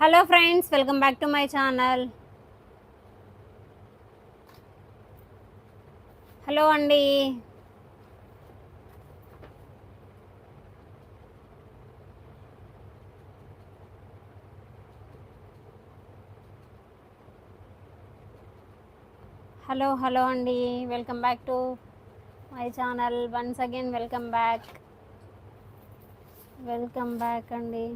Hello friends welcome back to my channel hello అండి hello hello అండి welcome back to my channel once again welcome back welcome back అండి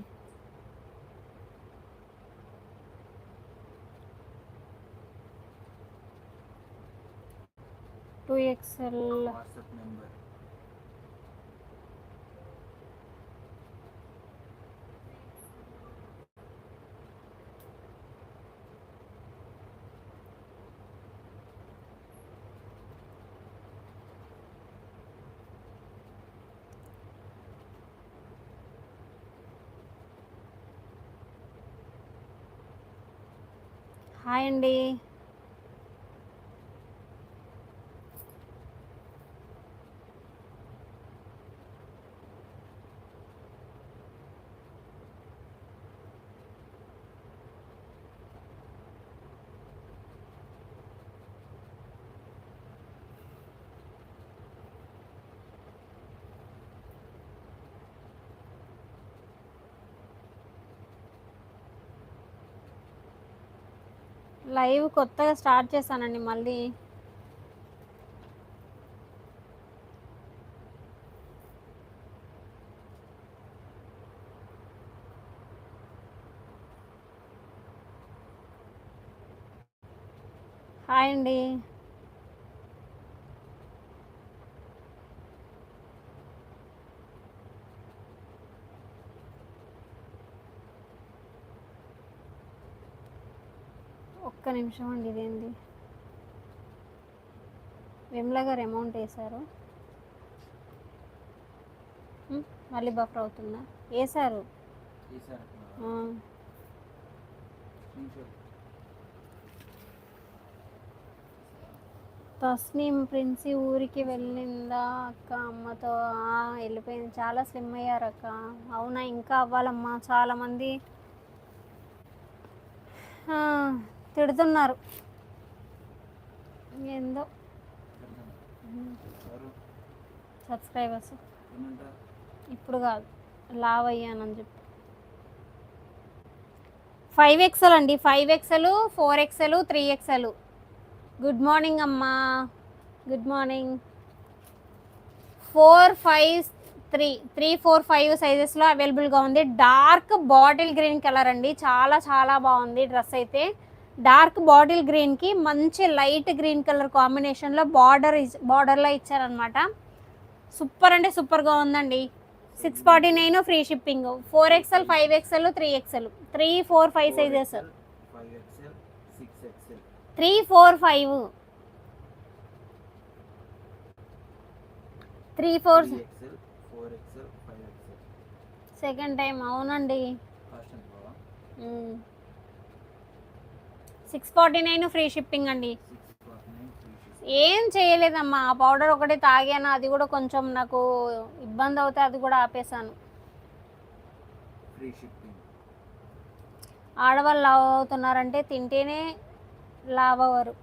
two XL WhatsApp number hi అండి live కొత్తగా start చేశానండి మళ్ళీ. Hi అండి. ఒక్క నిమిషం అండి ఇదేంది? విమల గారు అమౌంట్ వేశారు. మళ్ళీ బఫర్ అవుతుందా? వేశారు. తస్నీం ప్రిన్సి ఊరికి వెళ్ళిందా అక్క అమ్మతో? వెళ్ళిపోయింది. చాలా స్లిమ్ అయ్యారు అక్క. అవునా? ఇంకా అవ్వాలమ్మా. చాలామంది తిడుతున్నారు. ఏందో. సబ్స్క్రైబర్స్. ఇప్పుడు కాదు. లావ్ అయ్యానని చెప్పి. ఫైవ్ ఎక్సెల్ అండి. Five XL four XL three XL. Good morning అమ్మా. Good morning. Four five three. Three four five సైజెస్లో అవైలబుల్గా ఉంది. డార్క్ బాటిల్ గ్రీన్ కలర్ అండి. చాలా చాలా బాగుంది డ్రెస్ అయితే. డార్క్ బాటిల్ గ్రీన్కి మంచి లైట్ గ్రీన్ కలర్ కాంబినేషన్లో బార్డర్ బార్డర్లో ఇచ్చారనమాట సూపర్ అంటే సూపర్గా ఉందండి. Six forty nine free shipping. Four XL five XL three XL. Three four five sizes. Three four five. Three four second time అవునండి. Six forty nine free shipping అండి. ఏం చేయలేదమ్మా ఆ పౌడర్ ఒకటి తాగాను అది కూడా కొంచెం నాకు ఇబ్బంది అవుతే అది కూడా ఆపేశాను. ఆడవాళ్ళు లావ్ అవుతున్నారంటే తింటేనే లావ్ అవ్వరు.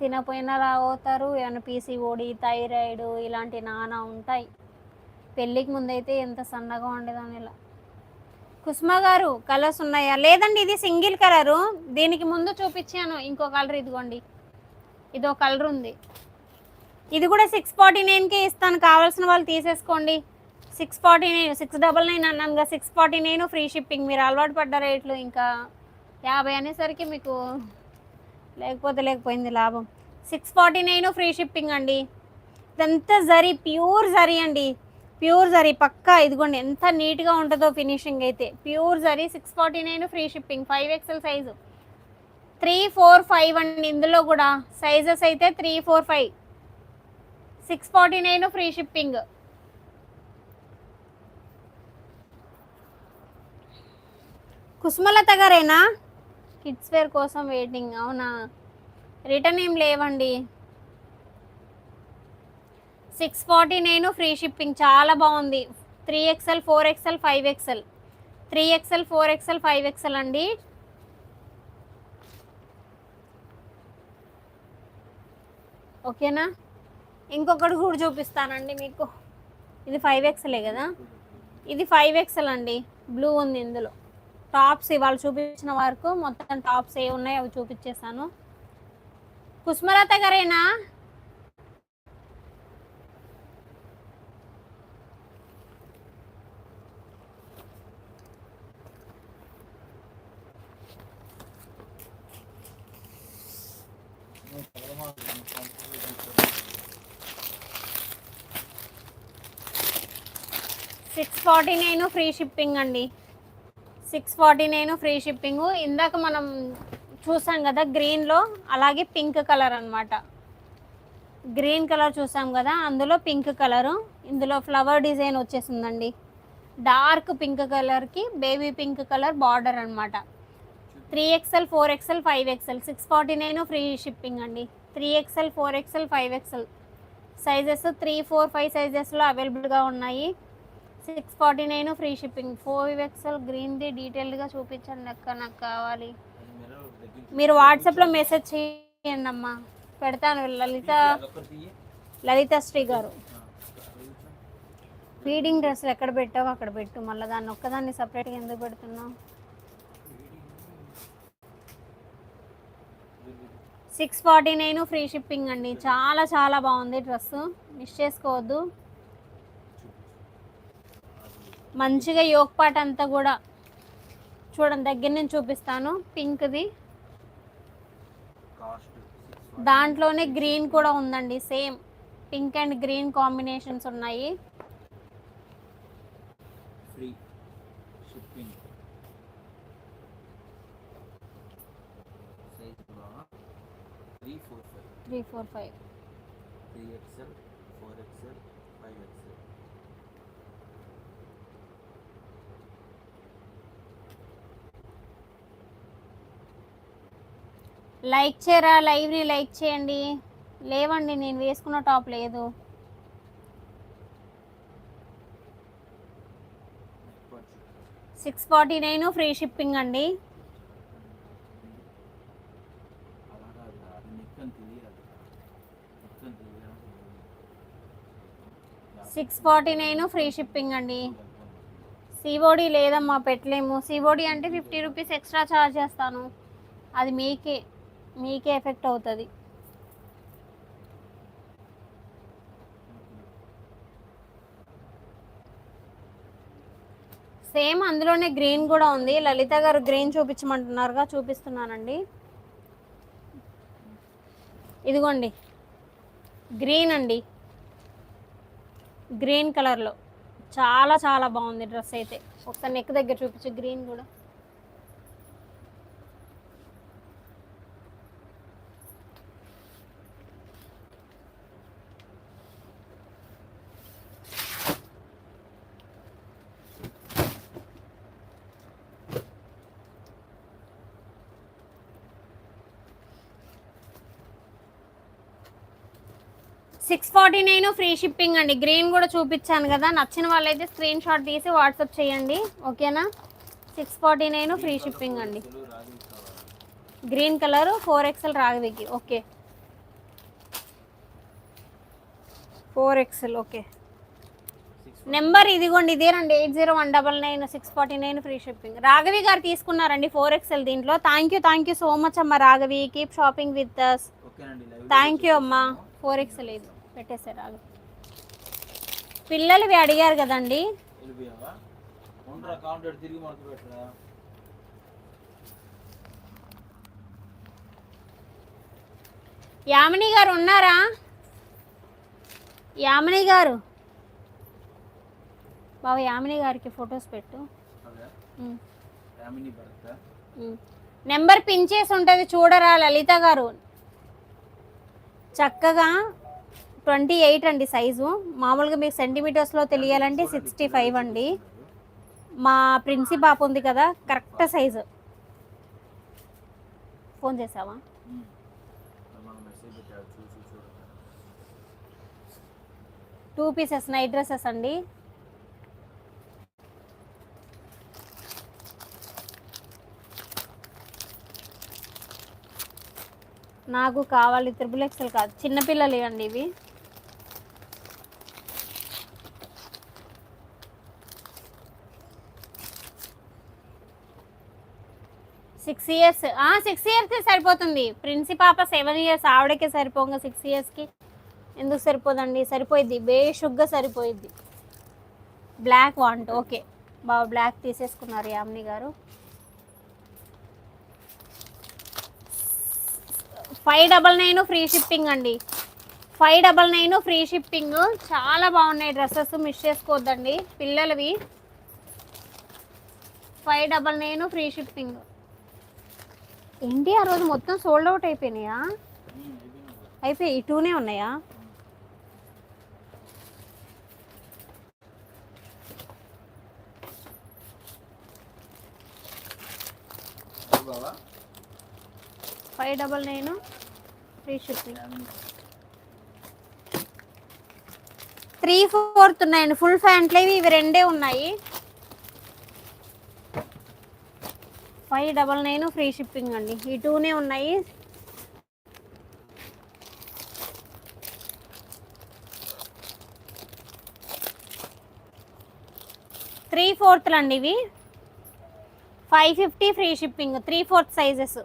తినపోయినా లావ్ అవుతారు ఏమైనా పీసీఓడి థైరాయిడ్ ఇలాంటి నానా ఉంటాయి. పెళ్ళికి ముందైతే ఎంత సన్నగా ఉండేదాన్ని ఇలా. కుసుమ గారు కలర్స్ ఉన్నాయా? లేదండి ఇది సింగిల్ కలరు. దీనికి ముందు చూపించాను. ఇంకో కలర్ ఇదిగోండి. ఇదో కలర్ ఉంది. ఇది కూడా సిక్స్ ఫార్టీ నైన్కే ఇస్తాను. కావాల్సిన వాళ్ళు తీసేసుకోండి. Six forty nine six double nine అన్నాను కదా six forty nine free shipping మీరు అలవాటు పడ్డ రేట్లు ఇంకా యాభై అనేసరికి మీకు లేకపోతే లేకపోయింది లాభం. Six forty nine free shipping అండి. ఇదంతా జరీ ప్యూర్ జరీ అండి. ప్యూర్ జరీ పక్కా. ఇదిగోండి ఎంత నీట్గా ఉంటుందో ఫినిషింగ్ అయితే. Pure zari six forty nine free shipping five XL size three four five అండి ఇందులో కూడా. సైజెస్ అయితే three four five six forty nine free shipping Kusumalatha గారేనా? కిడ్స్ వేర్ కోసం వెయిటింగ్ అవునా? రిటర్న్ ఏం లేవండి. Six forty nine free shipping. చాలా బాగుంది. Three XL four XL five XL. Three XL four XL five XL అండి. ఓకేనా? ఇంకొకటి కూడా చూపిస్తానండి మీకు. ఇది ఫైవ్ ఎక్స్ఎలే కదా? ఇది ఫైవ్ ఎక్స్ఎల్ అండి. బ్లూ ఉంది ఇందులో. టాప్స్ ఇవాళ చూపించిన వరకు మొత్తం టాప్స్ ఏ ఉన్నాయో అవి చూపించేసాను కుస్మలత గారేనా six forty nine free shipping అండి. Six forty nine free shipping ఇందాక మనం చూసాం కదా గ్రీన్లో అలాగే పింక్ కలర్ అనమాట గ్రీన్ కలర్ చూసాం కదా అందులో పింక్ కలరు ఇందులో ఫ్లవర్ డిజైన్ వచ్చేసిందండి. డార్క్ పింక్ కలర్కి బేబీ పింక్ కలర్ బార్డర్ అనమాట three XL four XL five XL six forty nine free shipping అండి. Three XL four XL five XL sizes three four five సైజెస్లో అవైలబుల్గా ఉన్నాయి. Six forty nine free shipping. Four XL గ్రీన్ది డీటెయిల్డ్గా చూపించండి అక్క నాకు కావాలి. మీరు వాట్సాప్లో మెసేజ్ చేయండి అమ్మా. పెడతాను లలిత లలిత శ్రీ గారు. ఫీడింగ్ డ్రెస్సులు ఎక్కడ పెట్టావు అక్కడ పెట్టు. మళ్ళీ దాన్ని ఒక్కదాన్ని సపరేట్గా ఎందుకు పెడుతున్నావు? Six forty nine free shipping అండి. చాలా చాలా బాగుంది డ్రెస్సు. మిస్ చేసుకోవద్దు. మంచిగా యోగ్ పాట్ అంతా కూడా చూడండి దగ్గర నుంచి చూపిస్తాను. పింక్ది. దాంట్లోనే గ్రీన్ కూడా ఉందండి same. Pink and green combinations ఉన్నాయి. Three four five three XL four XL five XL like చేయరా? లైవ్ని లైక్ చేయండి. లేవండి నేను వేసుకున్న టాప్ లేదు. Six forty nine free shipping అండి. Six forty nine free shipping అండి. సిఓడి లేదమ్మా పెట్టలేము. సిఓడి అంటే ఫిఫ్టీ రూపీస్ ఎక్స్ట్రా ఛార్జ్ చేస్తాను. అది మీకే. మీకే ఎఫెక్ట్ అవుతుంది. సేమ్ అందులోనే గ్రీన్ కూడా ఉంది. లలిత గారు గ్రీన్ చూపించమంటున్నారుగా చూపిస్తున్నానండి. ఇదిగోండి. గ్రీన్ అండి. గ్రీన్ కలర్లో. చాలా చాలా బాగుంది డ్రెస్ అయితే. ఒకసారి నెక్ దగ్గర చూపించు గ్రీన్ కూడా. Six forty nine free shipping అండి. గ్రీన్ కూడా చూపించాను కదా. నచ్చిన వాళ్ళైతే స్క్రీన్ షాట్ తీసి వాట్సాప్ చేయండి. ఓకేనా? Six forty nine free shipping అండి. Green colour four XL రాగవికి okay. Four XL okay. Number ఇదిగోండి ఇదేనండి eight zero one double nine six forty nine free shipping. Raghavi గారు తీసుకున్నారండి ఫోర్ ఎక్స్ఎల్ దీంట్లో. Thank you thank you so much అమ్మ Raghavi. Keep shopping with us thank you అమ్మా. Four XL ఇది. పెట్టేశారు రాఘవి పిల్లలవి అడిగారు కదండి. యామిని గారు ఉన్నారా? యామిని గారు. బాబు యామిని గారికి ఫొటోస్ పెట్టు. నెంబర్ పిన్ చేసి ఉంటుంది చూడరా లలిత గారు. చక్కగా ట్వంటీ ఎయిట్ అండి సైజు. మామూలుగా మీకు సెంటీమీటర్స్లో తెలియాలంటే సిక్స్టీ ఫైవ్ అండి. మా ప్రిన్సి పాప ఉంది కదా కరెక్ట్ సైజు. ఫోన్ చేసావా? టూ పీసెస్ నైట్ డ్రెస్సెస్ అండి. నాకు కావాలి త్రిబుల్ ఎక్స్ఎల్ కాదు. చిన్నపిల్లలు అండి ఇవి. Six years. సిక్స్ ఇయర్స్కి సరిపోతుంది. ప్రిన్సి పాప సెవెన్ ఇయర్స్ ఆవిడకే సరిపోగా సిక్స్ ఇయర్స్కి ఎందుకు సరిపోదండి? సరిపోయిద్ది. బేషుగ్గా సరిపోయిద్ది. Black want. ఓకే. బాగా బ్లాక్ తీసేసుకున్నారు యామిని గారు. Five double nine free shipping అండి. Five double nine free shipping. చాలా బాగున్నాయి డ్రెస్సెస్. మిస్ చేసుకోవద్దండి. పిల్లలవి. Five double nine free shipping. ఏంటి ఆ రోజు మొత్తం సోల్డ్ అవుట్ అయిపోయినాయా? అయిపోయి ఈ టూనే ఉన్నాయా five double nine free shipping three fourth ఉన్నాయండి. ఫుల్ ఫ్యాంట్లు ఇవి రెండే ఉన్నాయి. Five double nine free shipping అండి. ఈ టూనే ఉన్నాయి. త్రీ ఫోర్త్లు అండి ఇవి. Five fifty free shipping. Three fourth sizes.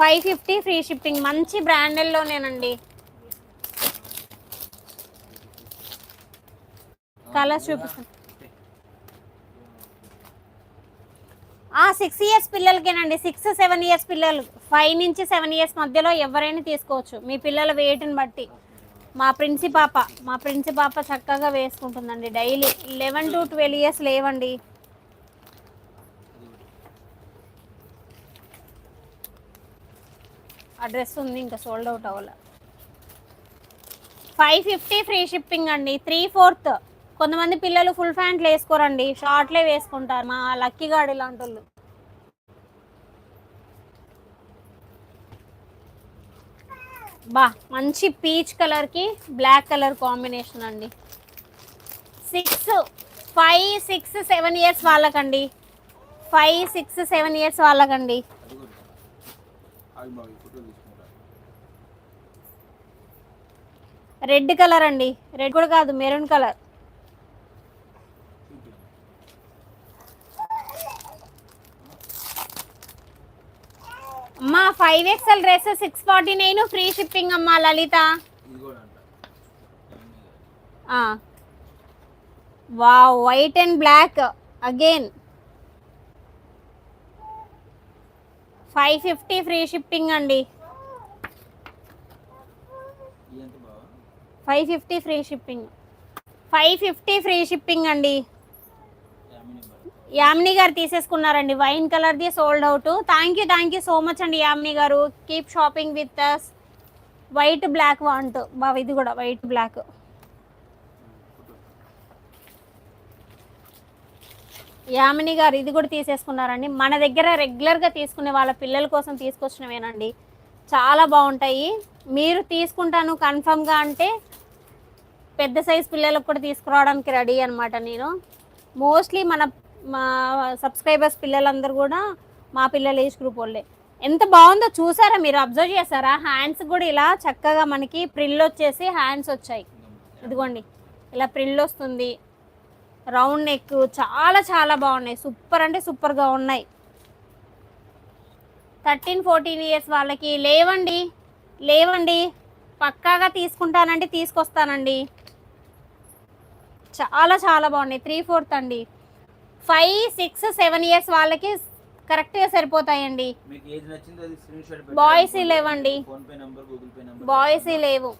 Five fifty free shipping. మంచి బ్రాండెడ్లోనేనండి. కలర్స్ చూపిస్తాను. సిక్స్ ఇయర్స్ పిల్లలకేనండి. సిక్స్ సెవెన్ ఇయర్స్ పిల్లలు. ఫైవ్ నుంచి సెవెన్ ఇయర్స్ మధ్యలో ఎవరైనా తీసుకోవచ్చు. మీ పిల్లల వెయిట్ని బట్టి. మా ప్రిన్సి పాప. మా ప్రిన్సి పాప చక్కగా వేసుకుంటుందండి daily. Eleven to twelve years లేవండి. అడ్రస్ ఉంది ఇంకా సోల్డ్ అవుట్ అవ్వాలి. ఫైవ్ ఫిఫ్టీ ఫ్రీ షిప్పింగ్ అండి. త్రీ ఫోర్త్ కొంతమంది పిల్లలు ఫుల్ ప్యాంట్లు వేసుకోరండి. షార్ట్లే వేసుకుంటారు. మా లక్కీ గాడి లాంటి వాళ్ళు బా మంచి పీచ్ కలర్కి బ్లాక్ కలర్ కాంబినేషన్ అండి. Six five six seven years వాళ్ళకండి. Five six seven years వాళ్ళకండి. రెడ్ కలర్ అండి. రెడ్ కూడా కాదు మెరూన్ కలర్ చూపించండి అమ్మా five XL dress six forty nine free shipping అమ్మా లలిత. వా white and black again five fifty free shipping అండి. Five fifty free shipping five fifty free shipping అండి. యామిని గారు తీసేసుకున్నారండి. వైన్ కలర్ది sold out. Thank you thank you so much అండి యామిని గారు. Keep shopping with us white black want బావ ఇది కూడా వైట్ బ్లాక్ యామిని గారు ఇది కూడా తీసేసుకున్నారండి. మన దగ్గర రెగ్యులర్గా తీసుకునే వాళ్ళ పిల్లల కోసం తీసుకొచ్చినవేనండి. చాలా బాగుంటాయి. మీరు తీసుకుంటాను కన్ఫర్మ్గా అంటే పెద్ద సైజ్ పిల్లలకు కూడా తీసుకురావడానికి రెడీ అనమాట నేను. మోస్ట్లీ మన మా సబ్స్క్రైబర్స్ పిల్లలందరూ కూడా మా పిల్లల ఏజ్ గ్రూప్ వాళ్ళే. ఎంత బాగుందో చూసారా మీరు? అబ్జర్వ్ చేశారా? హ్యాండ్స్ కూడా ఇలా చక్కగా మనకి ప్రిల్ వచ్చేసి హ్యాండ్స్ వచ్చాయి. ఇదిగోండి. ఇలా ప్రిల్ వస్తుంది. రౌండ్ నెక్ చాలా చాలా బాగున్నాయి. సూపర్ అంటే సూపర్గా ఉన్నాయి. థర్టీన్ ఫోర్టీన్ ఇయర్స్ వాళ్ళకి లేవండి. లేవండి. పక్కాగా తీసుకుంటానండి తీసుకొస్తానండి. చాలా చాలా బాగున్నాయి. త్రీ ఫోర్త్ అండి. ఫైవ్ సిక్స్ సెవెన్ ఇయర్స్ వాళ్ళకి కరెక్ట్గా సరిపోతాయండి. ఈ లేవండి. బాయ్స్ లేవు.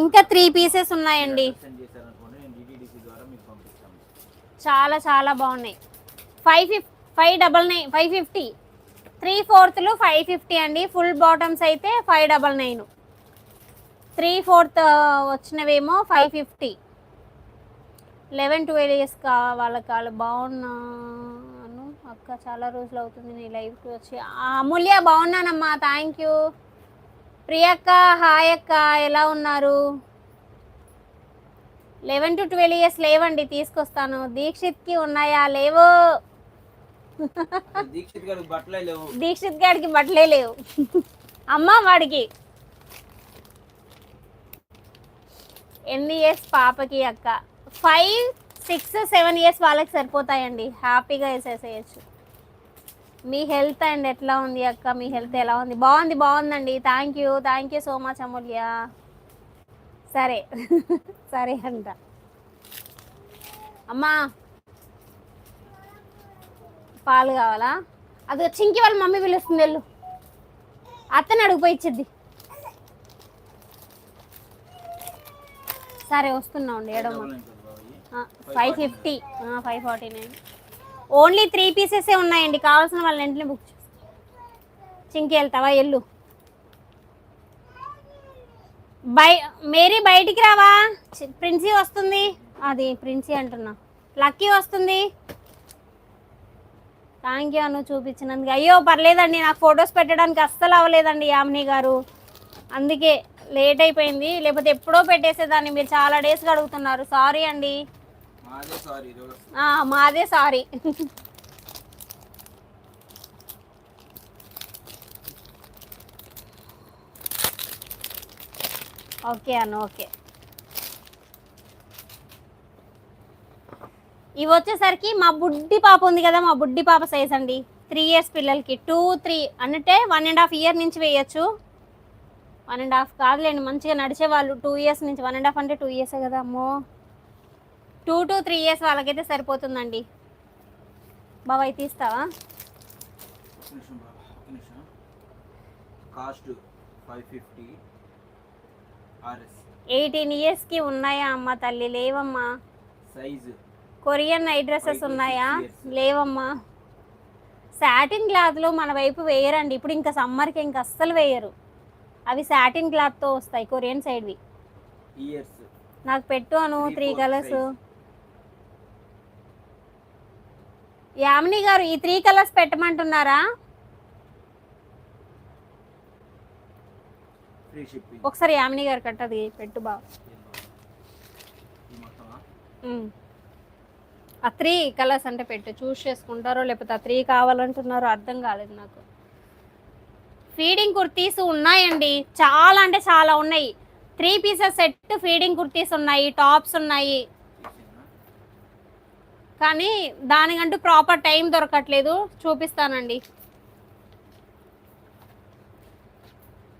ఇంకా త్రీ పీసెస్ ఉన్నాయండి. చాలా చాలా బాగున్నాయి. Five fif five double nine five fifty three ఫోర్త్లు five fifty అండి. ఫుల్ బాటమ్స్ అయితే five double nine three fourth వచ్చినవేమో five fifty eleven twelve years కా వాళ్ళకి వాళ్ళు బాగున్నాను. అక్క చాలా రోజులు అవుతుంది నీ లైవ్కి వచ్చి. అమూల్య బాగున్నానమ్మా థ్యాంక్ యూ ప్రియక్క హాయ్ అక్క ఎలా ఉన్నారు? లెవెన్ టు ట్వెల్వ్ ఇయర్స్ లేవండి తీసుకొస్తాను. దీక్షిత్కి ఉన్నాయా? లేవు. దీక్షిత్ గారికి బట్టలే లేవు. దీక్షిత్ గాడికి బట్టలే లేవు. అమ్మ వాడికి. ఎన్ని ఇయర్స్ పాపకి అక్క? ఫైవ్ సిక్స్ సెవెన్ ఇయర్స్ వాళ్ళకి సరిపోతాయండి. హ్యాపీగా వేసేసేయచ్చు. మీ హెల్త్ అండ్ ఎట్లా ఉంది అక్క? మీ హెల్త్ ఎలా ఉంది? బాగుంది బాగుందండి. Thank you thank you so much Amulya. సరే సరే అంట. అమ్మా పాలు కావాలా? అది చింకి వాళ్ళ మమ్మీ పిలుస్తుంది వెళ్ళు. అత్తని అడుగుపోయి ఇచ్చిద్ది. సరే వస్తున్నా ఉండి ఏడమ్మా five fifty five forty nine only three పీసెసే ఉన్నాయండి. కావాల్సిన వాళ్ళ వెంటనే బుక్ చేస్తాం. చింకి వెళ్తావా? ఎల్లు బై మేరీ బయటికి రావా? చి- ప్రిన్సీ వస్తుంది. అది ప్రిన్సీ అంటున్నా. లక్కీ వస్తుంది. థ్యాంక్ యూ అను చూపించినందుకు. అయ్యో పర్లేదండి. నాకు ఫొటోస్ పెట్టడానికి అస్సలు అవ్వలేదండి యామిని గారు. అందుకే లేట్ అయిపోయింది. లేకపోతే ఎప్పుడో పెట్టేసేదాన్ని. మీరు చాలా డేస్గా అడుగుతున్నారు సారీ అండి. మాదే సారీ సారీ. ఓకే అన్న ఓకే. ఇవి వచ్చేసరికి మా బుడ్డి పాప ఉంది కదా మా బుడ్డి పాప సైజ్ అండి. త్రీ ఇయర్స్ పిల్లలకి. టూ త్రీ అంటే వన్ అండ్ హాఫ్ ఇయర్ నుంచి వేయచ్చు. వన్ అండ్ హాఫ్ కాదులేండి మంచిగా నడిచే వాళ్ళు టూ ఇయర్స్ నుంచి వన్ అండ్ హాఫ్ అంటే టూ ఇయర్సే కదా అమ్మో. టూ టు త్రీ ఇయర్స్ వాళ్ళకైతే సరిపోతుందండి. బాబాయ్ తీస్తావా? Cost five fifty RS. Eighteen ఇయర్స్కి ఉన్నాయా అమ్మ తల్లి? లేవమ్మా. సైజు కొరియన్ నైట్ డ్రెస్సెస్ ఉన్నాయా. లేవమ్మా. సాటిన్ క్లాత్లో మన వైపు వేయరండి. ఇప్పుడు ఇంకా సమ్మర్కి ఇంకా అస్సలు వేయరు. అవి సాటిన్ క్లాత్తో వస్తాయి కొరియన్ సైడ్వి. ఇయర్స్. నాకు పెట్టు అను త్రీ కలర్స్ యామిని గారు ఈ త్రీ కలర్స్ పెట్టమంటున్నారా? ఒకసారి యామిని గారు కట్టది పెట్టు బా ఈ మొత్తమా ఉమ్. ఆ త్రీ కలర్స్ అంటే పెట్టు చూస్ చేసుకుంటారో లేకపోతే ఆ త్రీ కావాలంటున్నారో అర్థం కాలేదు నాకు. ఫీడింగ్ కుర్తీస్ ఉన్నాయండి. చాలా అంటే చాలా ఉన్నాయి. Three pieces set feeding kurtis ఉన్నాయి టాప్స్ ఉన్నాయి. కానీ దానికంటూ ప్రాపర్ టైం దొరకట్లేదు. చూపిస్తానండి.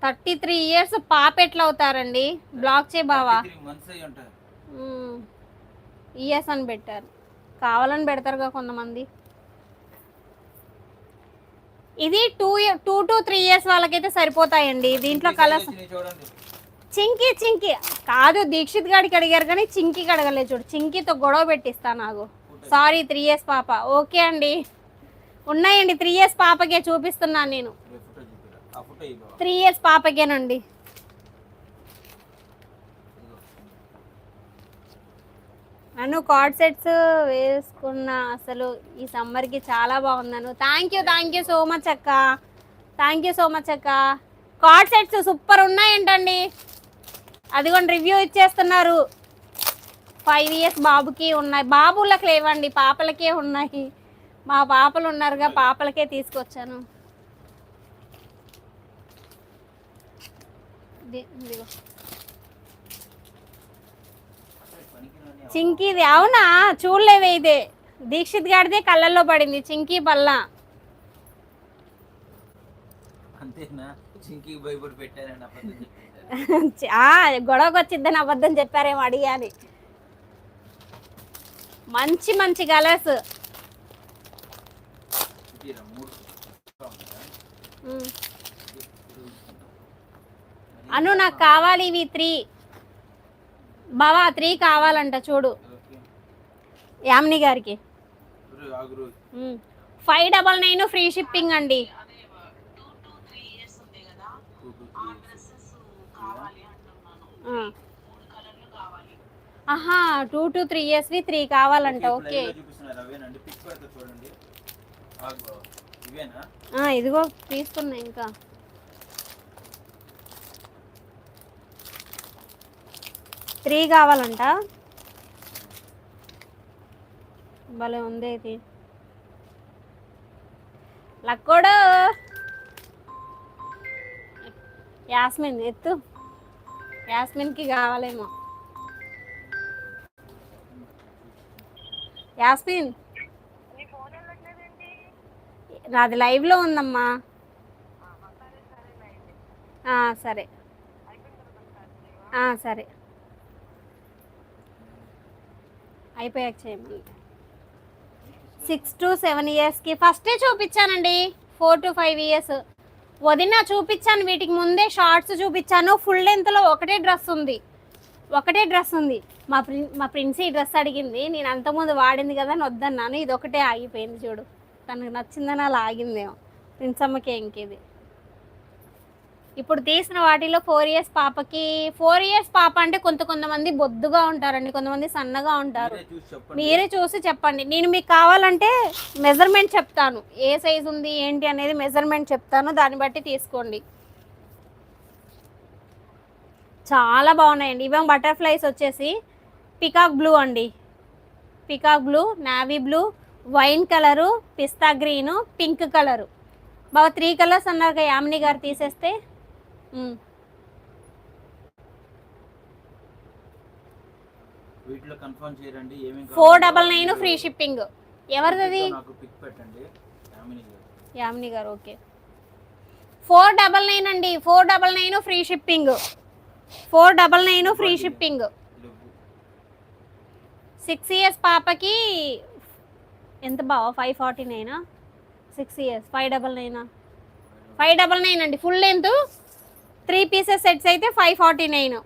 థర్టీ త్రీ ఇయర్స్ పాప ఎట్లా అవుతారండి బ్లాక్ చే బావా. ఇయర్స్ అని పెట్టారు. కావాలని పెడతారుగా కొంతమంది. ఇది two two to three years వాళ్ళకైతే సరిపోతాయండి. దీంట్లో కలర్స్ చింకి చింకి. కాదు దీక్షిత్ గాడికి అడిగారు కానీ చింకికి అడగలేదు చూడు. చింకితో గొడవ పెట్టిస్తా నాకు. సారీ త్రీ ఇయర్స్ పాప. ఓకే అండి. ఉన్నాయండి త్రీ ఇయర్స్ పాపకే చూపిస్తున్నాను నేను. త్రీ ఇయర్స్ పాపకేనండి. నన్ను కార్డ్ సెట్స్ వేసుకున్న అసలు ఈ సమ్మర్కి చాలా బాగున్నాను thank you thank you so much అక్క. థ్యాంక్ యూ సో మచ్ అక్క. కార్డ్ సెట్స్ సూపర్ ఉన్నాయంటండి. అదిగోండి రివ్యూ ఇచ్చేస్తున్నారు. ఫైవ్ ఇయర్స్ బాబుకి ఉన్నాయి. బాబులకు లేవండి పాపలకే ఉన్నాయి. మా పాపలు ఉన్నారుగా పాపలకే తీసుకొచ్చాను. చింకీది అవునా? చూడలేదే ఇదే. దీక్షిత్ గాడిదే కళ్ళల్లో పడింది చింకీ బల్ల. గొడవకు వచ్చిద్దని అబద్ధం చెప్పారేమో అడిగాని. మంచి మంచి కలర్స్. అను నాకు కావాలి ఇవి త్రీ. బావా త్రీ కావాలంట చూడు. యామిని గారికి. Five double nine free shipping అండి. ఆ. ఆహా టూ టు త్రీ ఇయర్స్వి త్రీ కావాలంట ఓకే ఇదిగో తీసుకున్నా ఇంకా. త్రీ కావాలంట. భలే ఉంది ఇది. లక్కోడు! యాస్మిన్ ఎత్తు. యాస్మిన్కి కావాలేమో. యాస్మిన్. నాది లైవ్లో ఉందమ్మా. సరే సరే అయిపోయాక చేయమని సిక్స్ టు సెవెన్ ఇయర్స్కి ఫస్టే చూపించానండి. ఫోర్ టు ఫైవ్ ఇయర్స్ వదిన చూపించాను వీటికి ముందే షార్ట్స్ చూపించాను. ఫుల్ లెంత్లో ఒకటే డ్రెస్ ఉంది. ఒకటే డ్రెస్ ఉంది. మా ప్రిన్ మా ప్రిన్సీ డ్రెస్ అడిగింది నేను అంతకుముందు వాడింది కదా అని వద్దన్నాను ఇది ఒకటే ఆగిపోయింది చూడు తనకు నచ్చిందని అలా ఆగిందేమో ప్రిన్స్ అమ్మకి ఇంకేది ఇప్పుడు తీసిన వాటిలో ఫోర్ ఇయర్స్ పాపకి ఫోర్ ఇయర్స్ పాప అంటే కొంత కొంతమంది బొద్దుగా ఉంటారండి కొంతమంది సన్నగా ఉంటారు. మీరే చూసి చెప్పండి. మీరే చూసి చెప్పండి. నేను మీకు కావాలంటే మెజర్మెంట్ చెప్తాను. ఏ సైజ్ ఉంది ఏంటి అనేది మెజర్మెంట్ చెప్తాను. దాన్ని బట్టి తీసుకోండి. చాలా బాగున్నాయండి. ఇవేం బటర్ఫ్లైస్ వచ్చేసి పికాక్ బ్లూ అండి. Peacock blue navy blue wine colour పిస్తా గ్రీను పింక్ కలరు. బాగా త్రీ కలర్స్ అన్నారు కదా యామిని గారు తీసేస్తే. ఉమ్. వీటిలో కన్ఫర్మ్ చేయండి ఏమేమి four double nine free shipping. ఎవరిది నాకు పిక్ పెట్టండి యామిని గారు. యామిని గారు ఓకే. ఫోర్ డబల్ నైన్ అండి four double nine free shipping. Four double nine free shipping. Six years పాపకి ఎంత బావా? ఫైవ్ ఫార్టీ నైనా సిక్స్ ఇయర్స్ ఫైవ్ డబల్ నైనా ఫైవ్ డబల్ నైన్ అండి. Full length three pieces sets అయితే five forty nine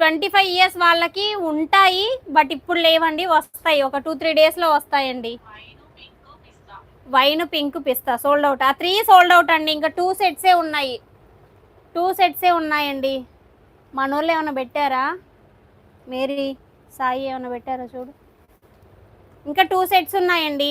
twenty five years వాళ్ళకి ఉంటాయి but ఇప్పుడు లేవండి వస్తాయి. ఒక టూ త్రీ డేస్లో వస్తాయండి. వైన్ పింక్ పిస్తా సోల్డ్ అవుట్ ఆ త్రీ సోల్డ్ అవుట్ అండి. ఇంకా టూ సెట్సే ఉన్నాయి. టూ సెట్సే ఉన్నాయండి. మనోళ్ళు ఏమైనా పెట్టారా? మేరీ సాయి ఏమైనా పెట్టారా చూడు. ఇంకా టూ సెట్స్ ఉన్నాయండి.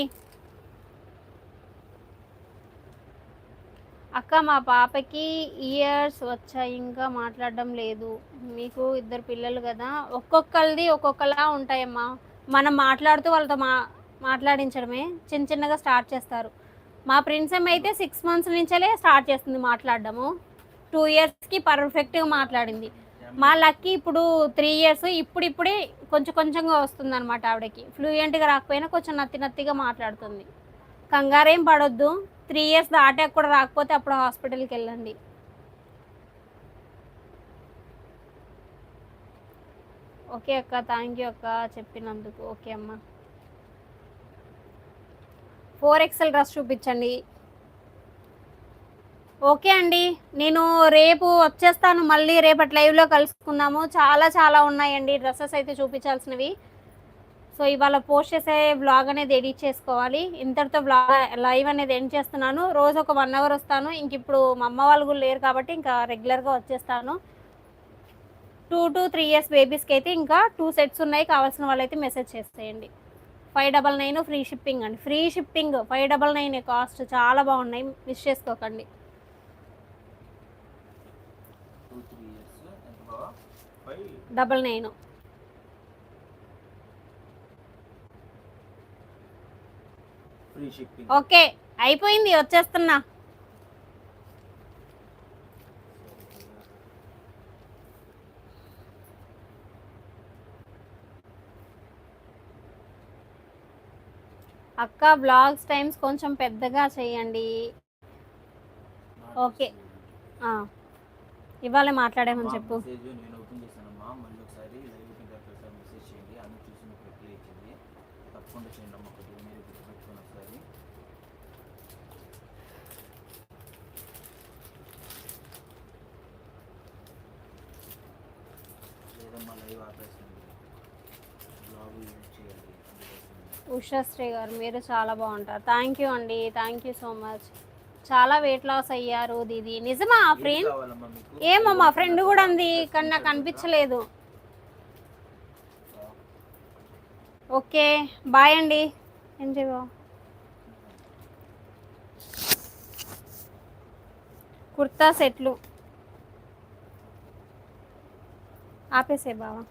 అక్క మా పాపకి ఇయర్స్ వచ్చాయి ఇంకా మాట్లాడడం లేదు. మీకు ఇద్దరు పిల్లలు కదా. ఒక్కొక్కరిది ఒక్కొక్కలా ఉంటాయమ్మా. మనం మాట్లాడుతూ వాళ్ళతో మా మాట్లాడించడమే. చిన్న చిన్నగా స్టార్ట్ చేస్తారు. మా ప్రిన్సెమ్ అయితే సిక్స్ మంత్స్ నుంచే స్టార్ట్ చేస్తుంది మాట్లాడడము. టూ ఇయర్స్కి పర్ఫెక్ట్గా మాట్లాడింది. మా లక్కీ ఇప్పుడు త్రీ ఇయర్స్ ఇప్పుడు ఇప్పుడే కొంచెం కొంచెంగా వస్తుంది అనమాట ఆవిడకి. ఫ్లూయెంట్గా రాకపోయినా కొంచెం నత్తి నత్తిగా మాట్లాడుతుంది. కంగారేం పడొద్దు. త్రీ ఇయర్స్ దాటాక కూడా రాకపోతే అప్పుడు హాస్పిటల్కి వెళ్ళండి. ఓకే అక్క థ్యాంక్ యూ అక్క చెప్పినందుకు. ఓకే అమ్మ. ఫోర్ ఎక్సెల్ డ్రెస్ చూపించండి. ఓకే అండి. నేను రేపు వచ్చేస్తాను. మళ్ళీ రేపటి లైవ్లో కలుసుకుందాము. చాలా చాలా ఉన్నాయండి. డ్రెస్సెస్ అయితే చూపించాల్సినవి. సో ఇవాళ పోస్ట్ చేసే వ్లాగ్ అనేది ఎడిట్ చేసుకోవాలి. ఇంతటితో బ్లాగ్ లైవ్ అనేది ఎండ్ చేస్తున్నాను. రోజు ఒక వన్ అవర్ వస్తాను. ఇంక ఇప్పుడు మా అమ్మ వాళ్ళు కూడా లేరు కాబట్టి ఇంకా రెగ్యులర్గా వచ్చేస్తాను. టూ టు త్రీ ఇయర్స్ బేబీస్కి అయితే ఇంకా టూ సెట్స్ ఉన్నాయి. కావాల్సిన వాళ్ళైతే మెసేజ్ చేసేయండి. Five double nine free shipping అండి. Free shipping five double nine cost చాలా బాగున్నాయి. మిస్ చేసుకోకండి టూ త్రీ ఇయర్స్ ఎంత బాగా ఫైవ్ డబల్ నైన్. ఓకే అయిపోయింది వచ్చేస్తున్నా. అక్క బ్లాగ్స్ టైమ్స్ కొంచెం పెద్దగా చేయండి. ఓకే. ఇవాళ మాట్లాడామని చెప్పు మెసేజ్ నేను ఓపెన్ చేశానమ్మా మళ్ళీ ఒకసారి లైవ్ ఓపెన్ తర్వాత మెసేజ్ చేయండి. అన్ని చూసి మీకు రిప్లై ఇచ్చింది తప్పకుండా చేయండి అమ్మ కొద్దిగా మీరు గుర్తుపెట్టుకొని ఒకసారి. లేదమ్మా లైవ్ ఆపేస్తుంది. బ్లాగ్ యూజ్ చేయాలి. ఉషాశ్రీ గారు మీరు చాలా బాగుంటారు. థ్యాంక్ యూ అండి. థ్యాంక్ యూ సో మచ్ చాలా వెయిట్ లాస్ అయ్యారు దీది. నిజమా ఫ్రెండ్ ఏమో మా ఫ్రెండ్ కూడా ఉంది కానీ నాకు అనిపించలేదు. ఓకే బాయ్ అండి. ఎంజాయ్ బా కుర్తా సెట్లు. ఆపేసే బావా.